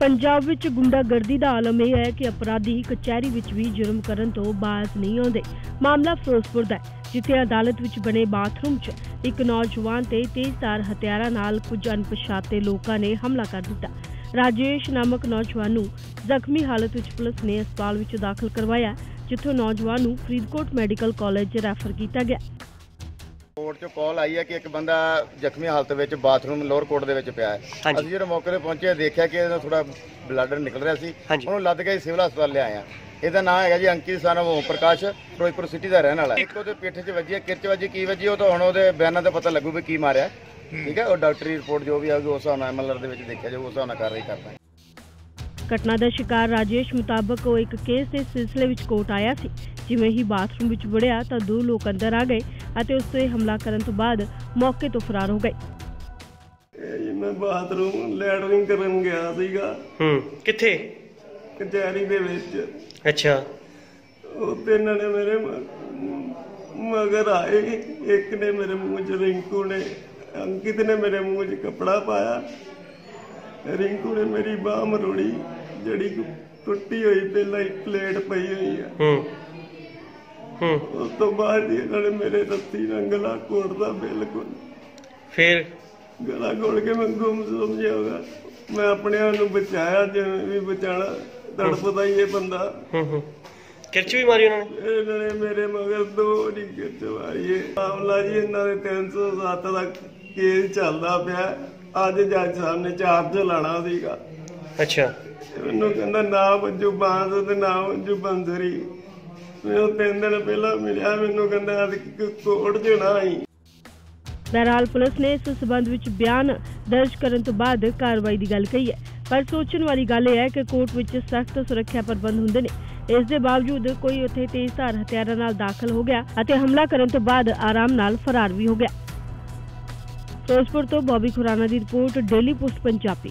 ਪੰਜਾਬ ਵਿੱਚ ਗੁੰਡਾਗਰਦੀ ਦਾ ਆਲਮ ਇਹ ਹੈ ਕਿ ਅਪਰਾਧੀ ਕਚਹਿਰੀ ਵਿੱਚ ਵੀ ਜੁਰਮ ਕਰਨ ਤੋਂ ਬਾਜ਼ ਨਹੀਂ ਆਉਂਦੇ। ਮਾਮਲਾ ਫਿਰੋਜ਼ਪੁਰ ਦਾ ਜਿੱਥੇ ਅਦਾਲਤ ਵਿੱਚ ਬਣੇ ਬਾਥਰੂਮ 'ਚ ਇੱਕ ਨੌਜਵਾਨ ਤੇ ਤੇਜ਼ਧਾਰ ਹਥਿਆਰਾਂ ਨਾਲ ਕੁਝ ਅਣਪਛਾਤੇ ਲੋਕਾਂ ਨੇ ਹਮਲਾ ਕਰ ਦਿੱਤਾ। ਰਾਜੇਸ਼ ਨਾਮਕ ਨੌਜਵਾਨ ਨੂੰ ਜ਼ਖਮੀ ਹਾਲਤ ਵਿੱਚ ਪੁਲਿਸ ਨੇ ਹਸਪਤਾਲ ਵਿੱਚ ਦਾਖਲ ਕਰਵਾਇਆ, ਜਿੱਥੋਂ ਨੌਜਵਾਨ ਨੂੰ ਫਰੀਦਕੋਟ ਮੈਡੀਕਲ ਕਾਲਜ ਰੈਫਰ ਕੀਤਾ ਗਿਆ। ਕੋਰਟ ਚੋਂ ਕਾਲ ਆਈ ਹੈ ਕਿ ਇੱਕ ਬੰਦਾ ਜ਼ਖਮੀ ਹਾਲਤ ਵਿੱਚ ਬਾਥਰੂਮ ਲੋਅਰ ਕੋਰਟ ਦੇ ਵਿੱਚ ਪਿਆ ਹੈ ਹਾਂਜੀ। ਅਸੀਂ ਜਦੋਂ ਮੌਕੇ ਤੇ ਪਹੁੰਚੇ ਦੇਖਿਆ ਕਿ ਇਹਦਾ ਥੋੜਾ ਬਲੱਡ ਨਿਕਲ ਰਿਹਾ ਸੀ ਹਾਂਜੀ। ਉਹਨੂੰ ਲੱਦ ਕੇ ਸਿਵਲ ਹਸਪਤਾਲ ਲਿਆਏ ਆ ਇਹਦਾ ਨਾਮ ਹੈਗਾ ਜੀ ਅੰਕਿਤ ਸਾਨਵ ਓਮ ਪ੍ਰਕਾਸ਼ ਫਿਰੋਜ਼ਪੁਰ ਸਿਟੀ ਦਾ ਰਹਿਣ ਵਾਲਾ ਹੈ। ਇੱਕ ਉਹਦੇ ਪਿੱਠ 'ਚ ਵੱਜੀ ਹੈ ਕਿਰਚ ਵੱਜੀ ਕੀ ਵੱਜੀ ਉਹ ਤਾਂ ਹੁਣ ਉਹਦੇ ਬਿਆਨਾਂ ਤੇ ਪਤਾ ਲੱਗੂ ਵੀ ਕੀ ਮਾਰਿਆ ਠੀਕ ਹੈ ਉਹ ਡਾਕਟਰੀ ਰਿਪੋਰਟ ਜੋ ਵੀ ਆਊਗੀ ਉਸ ਹਿਸਾਬ ਨਾਲ ਐਮਐਲਆਰ ਦੇ ਵਿੱਚ ਦੇਖਿਆ ਜਾਊ ਉਸ ਹਿਸਾਬ ਨਾਲ ਕਾਰਵਾਈ ਕਰਦਾ ਘਟਨਾ ਦਾ ਸ਼ਿਕਾਰ ਰਾਜੇਸ਼ ਮੁਤਾਬਕ ਉਹ ਇੱਕ ਕੇਸ ਦੇ ਸਿਲਸਿਲੇ ਵਿੱਚ ਕੋਰਟ ਆਇਆ ਸੀ। ਜਿਵੇਂ ਹੀ ਬਾਥਰੂਮ ਵਿੱਚ ਵੜਿਆ ਤਾਂ ਦੋ ਲੋਕ ਅੰਦਰ ਆ ਗਏ ਅਤੇ ਉਸ ਤੇ ਹਮਲਾ ਕਰਨ ਤੋਂ ਬਾਅਦ ਮੌਕੇ ਤੋਂ ਫਰਾਰ ਹੋ ਗਏ। ਜੀ ਮੈਂ ਬਾਥਰੂਮ ਲੈਟਰਿੰਗ ਕਰਨ ਗਿਆ ਸੀਗਾ। ਹੂੰ ਕਿੱਥੇ? ਕਚਹਿਰੀ ਦੇ ਵਿੱਚ। ਅੱਛਾ। ਉਹ ਤਿੰਨ ਨੇ ਮੇਰੇ ਮਗਰ ਆਏ। ਇੱਕ ਨੇ ਮੇਰੇ ਮੂੰਹ 'ਚ ਰਿੰਕੂ ਨੇ ਅੰਕਿਤ ਨੇ ਮੇਰੇ ਮੂੰਹ 'ਚ ਕੱਪੜਾ ਪਾਇਆ। ਰਿੰਕੂ ਨੇ ਮੇਰੀ ਬਾਹ ਮਰੋੜੀ। ਜਿਹੜੀ ਟੁੱਟੀ ਹੋਈ ਪਹਿਲਾਂ ਹੀ ਪਲੇਟ ਪਈ ਹੋਈ ਆ। ਹੂੰ। ਹੂੰ। ਉਸ ਤੋਂ ਬਾਅਦ ਇਹਨਾਂ ਨੇ ਮੇਰੇ ਰੱਤੀ ਨਾਲ ਗਲਾ ਕੋੜਦਾ ਬਿਲਕੁਲ। ਫਿਰ? ਗਲਾ ਕੋੜ ਕੇ ਮੈਂ ਗੁੰਮ ਸਮਝਿਆ ਹੋਗਾ ਮੈਂ ਆਪਣੇ ਆਪ ਨੂੰ ਬਚਾਇਆ ਜਿਵੇਂ ਵੀ ਬਚਾਣਾ ਤੜਫਦਾ ਹੀ ਇਹ ਬੰਦਾ। ਹੂੰ ਹੂੰ। ਕਿਰਚ ਵੀ ਮਾਰੀ ਉਹਨਾਂ ਨੇ? ਇਹਨਾਂ ਨੇ ਮੇਰੇ ਮਗਰ ਦੋ ਨਹੀਂ ਕਿਰਚ ਮਾਰੀਏ ਮਾਮਲਾ ਜੀ ਇਹਨਾਂ ਦੇ 307 ਦਾ ਕੇਸ ਚੱਲਦਾ ਪਿਆ। ਅੱਜ ਜੱਜ ਸਾਹਿਬ ਨੇ ਚਾਰਜ ਲਾਣਾ ਸੀਗਾ। ਅੱਛਾ। ਮੈਨੂੰ ਕਹਿੰਦਾ ਨਾ ਮੰਜੂ ਬਾਂਸ ਤੇ ਨਾ ਮੰਜੂ ਬੰਦਰੀ। ਮੈਨੂੰ ਤਿੰਨ ਦਿਨ ਪਹਿਲਾਂ ਮਿਲਿਆ ਮੈਨੂੰ ਕਹਿੰਦਾ ਅੱਜ ਕੋਰਟ 'ਚ ਨਾ ਆਈ। ਬਹਰਹਾਲ ਪੁਲਿਸ ਨੇ ਇਸ ਸਬੰਧ ਵਿੱਚ ਬਿਆਨ ਦਰਜ ਕਰਨ ਤੋਂ ਬਾਅਦ ਕਾਰਵਾਈ ਦੀ ਗੱਲ ਕਹੀ ਹੈ। ਪਰ ਸੋਚਣ ਵਾਲੀ ਗੱਲ ਇਹ ਹੈ ਕਿ ਕੋਰਟ ਵਿੱਚ ਸਖਤ ਸੁਰੱਖਿਆ ਪ੍ਰਬੰਧ ਹੁੰਦੇ ਨੇ। ਇਸ ਦੇ ਬਾਵਜੂਦ ਕੋਈ ਉੱਥੇ ਤੇਜ਼ਧਾਰ ਹਥਿਆਰਾਂ ਨਾਲ ਦਾਖਲ ਹੋ ਗਿਆ ਅਤੇ ਹਮਲਾ ਕਰਨ ਤੋਂ ਬਾਅਦ ਆਰਾਮ ਨਾਲ ਫਰਾਰ ਵੀ ਹੋ ਗਿਆ। ਫਿਰੋਜ਼ਪੁਰ ਤੋਂ ਬੌਬੀ ਖੁਰਾਨਾ ਦੀ ਰਿਪੋਰਟ ਡੇਲੀ ਪੋਸਟ ਪੰਜਾਬੀ।